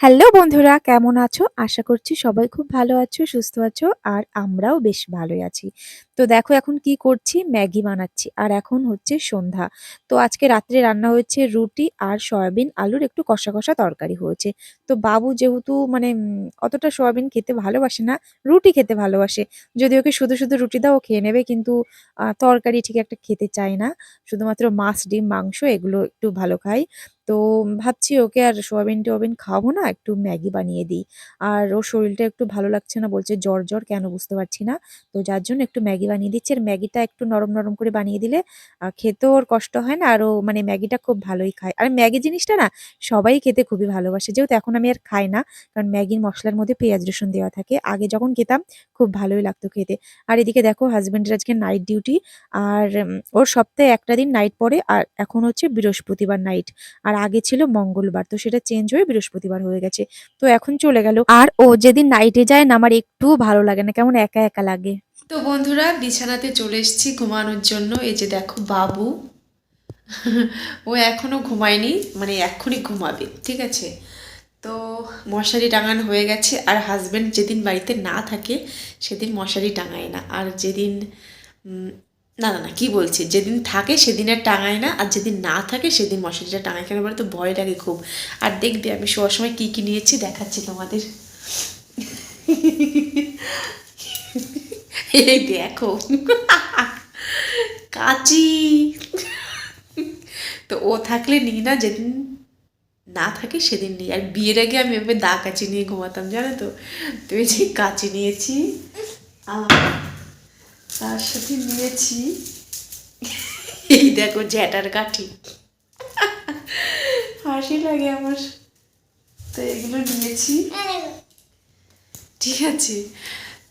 Hello বন্ধুরা, কেমন আছো? আশা করছি সবাই খুব ভালো আছো, সুস্থ আছো, আর আমরাও বেশ ভালোই আছি। তো দেখো এখন কি করছি? ম্যাগি বানাচ্ছি। আর এখন হচ্ছে সন্ধ্যা। তো আজকে রাত্রে রান্না হয়েছে রুটি আর সয়াবিন আলুর একটু কষা কষা তরকারি হয়েছে। তো বাবু যেহেতু মানে অতটা সয়াবিন খেতে ভালোবাসে না, রুটি খেতে ভালোবাসে। যদি ওকে শুধু শুধু রুটি দাও, ও খেয়ে নেবে। কিন্তু তরকারি ঠিক একটা খেতে চায় না। শুধুমাত্র মাছ, ডিম, মাংস এগুলো একটু ভালো খায়। তো ভাবছি ওকে আর সোয়াবিন টোয়াবিন খাওয়াবো না, একটু ম্যাগি বানিয়ে দিই। আর ওর শরীরটা একটু ভালো লাগছে না, বলছে জ্বর জ্বর, কেন বুঝতে পারছি না। তো যার জন্য একটু ম্যাগি বানিয়ে দিচ্ছি। আর ম্যাগিটা একটু নরম নরম করে বানিয়ে দিলে খেতেও ওর কষ্ট হয় না। আর ও মানে ম্যাগিটা খুব ভালোই খায়। আর ম্যাগি জিনিসটা না, সবাই খেতে খুবই ভালোবাসে। যেহেতু এখন আমি আর খাই না, কারণ ম্যাগির মশলার মধ্যে পেঁয়াজ, রসুন দেওয়া থাকে। আগে যখন খেতাম, খুব ভালোই লাগতো খেতে। আর এদিকে দেখো, হাজব্যান্ডের আজকে নাইট ডিউটি। আর ওর সপ্তাহে একটা দিন নাইট পড়ে, আর এখন হচ্ছে বৃহস্পতিবার নাইট। আর আগে ছিল মঙ্গলবার, তো সেটা চেঞ্জ হয়ে বৃহস্পতিবার হয়ে গেছে। তো এখন চলে গেল। আর ও যেদিন নাইটে যায় না, আমার একটুও ভালো লাগে না, কেমন একা একা লাগে। তো বন্ধুরা, বিছানাতে চলে এসেছি ঘুমানোর জন্য। এই যে দেখো বাবু। ও এখনও ঘুমায়নি মানে এক্ষুনি ঘুমাবে, ঠিক আছে? তো মশারি টাঙানো হয়ে গেছে, আর হাজব্যান্ড যেদিন বাড়িতে না থাকে, সেদিন মশারি টাঙায় না। আর যেদিন না না না, কি বলছি? যেদিন থাকে, সেদিন আর টাঙায় না, আর যেদিন না থাকে, সেদিন মশারিটা টাঙায়। কেন বলে তো ভয় লাগে খুব। আর দেখবে, আমি শোয়ার সময় কী কী নিয়েছি দেখাচ্ছি তোমাদের। এই দেখো। কাচি। তো ও থাকলে নিই না, যেদিন না থাকে সেদিন নিই। আর বিয়ের আগে আমি এভাবে দা কাচি নিয়ে ঘুমাতাম, জানো তো? তো এই যে কাচি নিয়েছি তার সাথে নিয়েছি এই দেখো জ্যাটার কাঠি। হাসি লাগে আমার। তো এগুলো নিয়েছি। ঠিক আছে।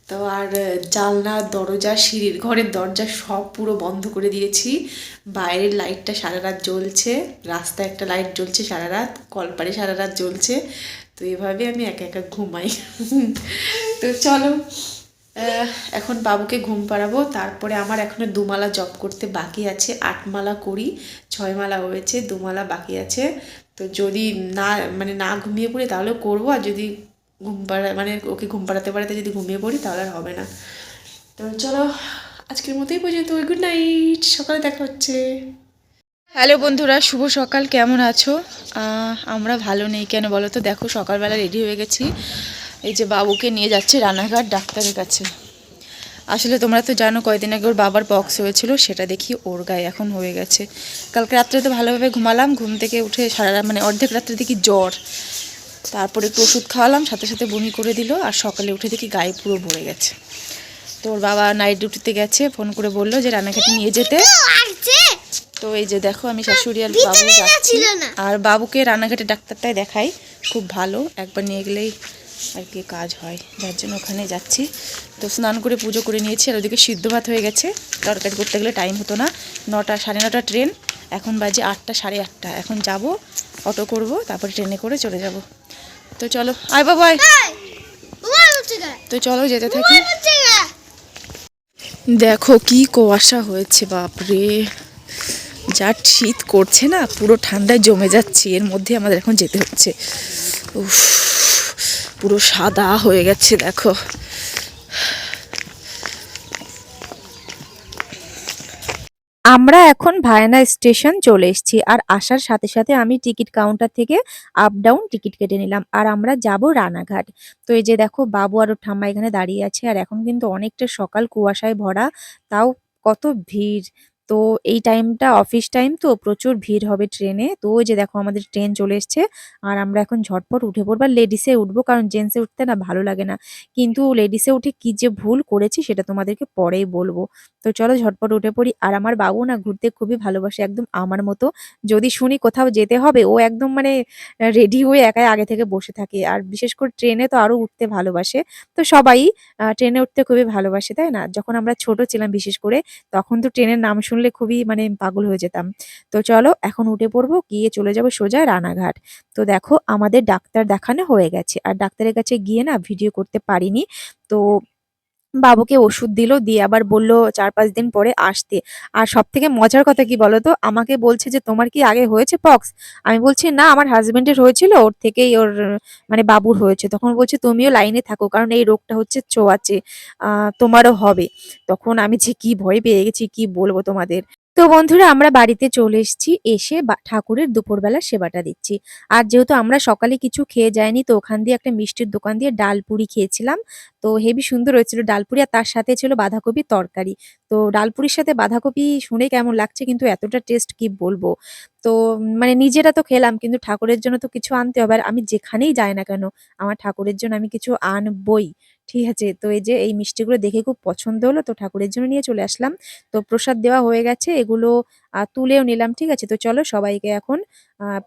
তো আর জানলা, দরজা, সিঁড়ির ঘরের দরজা সব পুরো বন্ধ করে দিয়েছি। বাইরের লাইটটা সারা রাত জ্বলছে, রাস্তায় একটা লাইট জ্বলছে সারা রাত কলপারে সারা রাত জ্বলছে। তো এভাবে আমি একা একা ঘুমাই। তো চলো এখন বাবুকে ঘুম পাড়াবো। তারপরে আমার এখনও দুমালা জব করতে বাকি আছে আট মালা করি ছয় মালা হয়েছে, দুমালা বাকি আছে। তো যদি না মানে না ঘুমিয়ে পড়ি তাহলে করব, আর যদি ঘুম পাড়া মানে ওকে ঘুম পাড়াতে পাড়াতে যদি ঘুমিয়ে পড়ি তাহলে আর হবে না। তো চলো, আজকের মতোই পর্যন্ত গুড নাইট সকালে দেখা হচ্ছে। হ্যালো বন্ধুরা, শুভ সকাল, কেমন আছো? আমরা ভালো নেই কেন বলো তো? দেখো, সকালবেলা রেডি হয়ে গেছি। এই যে বাবুকে নিয়ে যাচ্ছে রানাঘাট ডাক্তারের কাছে। আসলে তোমরা তো জানো, কয়দিন আগে ওর বাবার বক্স হয়েছিল, সেটা দেখি ওর গায়ে এখন হয়ে গেছে। কালকে রাত্রে তো ভালোভাবে ঘুমালাম, ঘুম থেকে উঠে সারা মানে অর্ধেক রাত্রে দেখি জ্বর। তারপরে একটু ওষুধ খাওয়ালাম সাথে সাথে বমি করে দিল আর সকালে উঠে দেখি গায়ে পুরো ভরে গেছে। তো ওর বাবা নাইট ডিউটিতে গেছে ফোন করে বলল যে রানাঘাটে নিয়ে যেতে। তো এই যে দেখো আমি শাশুড়ি আর বাবু যাচ্ছি। আর বাবুকে রানাঘাটে ডাক্তারটাই দেখাই খুব ভালো। একবার নিয়ে গেলেই আর কি কাজ হয় যার জন্য ওখানে যাচ্ছি। তো স্নান করে পুজো করে নিয়েছি আর ওদিকে সিদ্ধ ভাত হয়ে গেছে। তরকারি করতে গেলে টাইম হতো না। নটা সাড়ে নটা ট্রেন এখন বাজে আটটা সাড়ে আটটা। এখন যাব অটো করব তারপরে ট্রেনে করে চলে যাব। তো চলো আয় বাবা। তো চলো যেতে থাকি। দেখো কি কুয়াশা হয়েছে বাপরে। যা শীত করছে না পুরো ঠান্ডায় জমে যাচ্ছে এর মধ্যে আমাদের এখন যেতে হচ্ছে। উফ পুরো সাদা হয়ে গেছে দেখো। আমরা এখন ভায়না স্টেশন চলে এসেছি। আর আসার সাথে সাথে আমি টিকিট কাউন্টার থেকে আপ ডাউন টিকিট কেটে নিলাম। আর আমরা যাব রানাঘাট। তো এই যে দেখো, বাবু আর ঠাম্মা এখানে দাঁড়িয়ে আছে। আর এখন কিন্তু অনেকটা সকাল, কুয়াশায় ভরা। তাও কত ভিড়। তো এই টাইমটা অফিস টাইম তো প্রচুর ভিড় হবে ট্রেনে। তো ওই যে দেখো আমাদের ট্রেন চলে এসছে, আর আমরা এখন ঝটপট উঠে পড়ব। আর লেডিসে উঠবো, কারণ জেন্টসে উঠতে না ভালো লাগে না। কিন্তু লেডিসে উঠে কি যে ভুল করেছি সেটা তোমাদেরকে পরেই বলব। তো চলো ঝটপট উঠে পড়ি। আর আমার বাবু না ঘুরতে খুবই ভালোবাসে, একদম আমার মতো। যদি শুনি কোথাও যেতে হবে, ও একদম মানে রেডি হয়ে একাই আগে থেকে বসে থাকে। আর বিশেষ করে ট্রেনে তো আরও উঠতে ভালোবাসে। তো সবাই ট্রেনে উঠতে খুবই ভালোবাসে, তাই না? যখন আমরা ছোট ছিলাম বিশেষ করে, তখন তো ট্রেনের নাম শুনলে খুবই মানে পাগল হয়ে যেতাম। তো চলো এখন উঠে পড়ব, গিয়ে চলে যাব সোজা রানাঘাট। তো দেখো আমাদের ডাক্তার দেখানো হয়ে গেছে। আর ডাক্তারের কাছে গিয়ে না ভিডিও করতে পারিনি। তো বাবুকে ওষুধ দিল, দিয়ে আবার বলল চার পাঁচ দিন পরে আসতে। আর সব থেকে মজার কথা কি বলতো? আমাকে বলছে যে, তোমার কি আগে হয়েছে পক্স আমি বলছি, না, আমার হাজবেন্ডের হয়েছিল, ওর থেকেই ওর মানে বাবুর হয়েছে। তখন বলছে, তুমিও লাইনে থাকো, কারণ এই রোগটা হচ্ছে চোয়াচে তোমারও হবে। তখন আমি যে, কি ভয় পেয়ে গেছি, কি বলব তোমাদের? তো বন্ধুরা, আমরা বাড়িতে চলে এসেছি, এসে ঠাকুরের দুপুরবেলা সেবাটা দিচ্ছি। আর যেহেতু আমরা সকালে কিছু খেয়ে যাইনি, তো ওখান দিয়ে একটা মিষ্টির দোকান দিয়ে ডাল পুরি খেয়েছিলাম। তো হেবি সুন্দর হয়েছিল ডালপুরি আর তার সাথে ছিল বাঁধাকপি তরকারি। তো ডালপুরির সাথে বাঁধাকপি শুনে কেমন লাগছে, কিন্তু এতটা টেস্ট কি বলব? তো মানে নিজেরা তো খেলাম, কিন্তু ঠাকুরের জন্য তো কিছু আনতে হবে। আর আমি যেখানেই যাই না কেন, আমার ঠাকুরের জন্য আমি কিছু আনবই। ঠিক আছে, তো এই যে এই মিষ্টিগুলো দেখে খুব পছন্দ হলো, তো ঠাকুরের জন্য নিয়ে চলে আসলাম। তো প্রসাদ দেওয়া হয়ে গেছে, এগুলো তুলেও নিলাম, ঠিক আছে? তো চলো সবাইকে এখন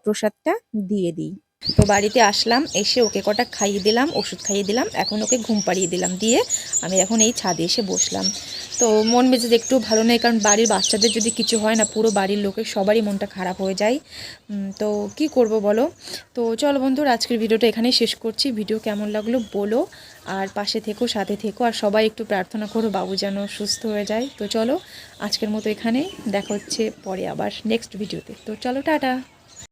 প্রসাদটা দিয়ে দিই। তো বাড়িতে আসলাম, এসে ওকে কটা খাইয়ে দিলাম, ওষুধ খাইয়ে দিলাম, এখন ওকে ঘুম পাড়িয়ে দিলাম দিয়ে আমি এখন এই ছাদে এসে বসলাম। তো মন মেজাজ একটু ভালো নেই, কারণ বাড়ির বাচ্চাদের যদি কিছু হয় না, পুরো বাড়ির লোকের সবারই মনটা খারাপ হয়ে যায়। তো কি করব বলো? তো চলো বন্ধুরা, আজকের ভিডিওটা এখানেই শেষ করছি। ভিডিও কেমন লাগল বলো। আর পাশে থেকো, সাথে থেকো, আর সবাই একটু প্রার্থনা করো, বাবু যেন সুস্থ হয়ে যায়। তো চলো, আজকের মতো এখানে দেখা হচ্ছে পরে আবার নেক্সট ভিডিওতে তো চলো, টাটা!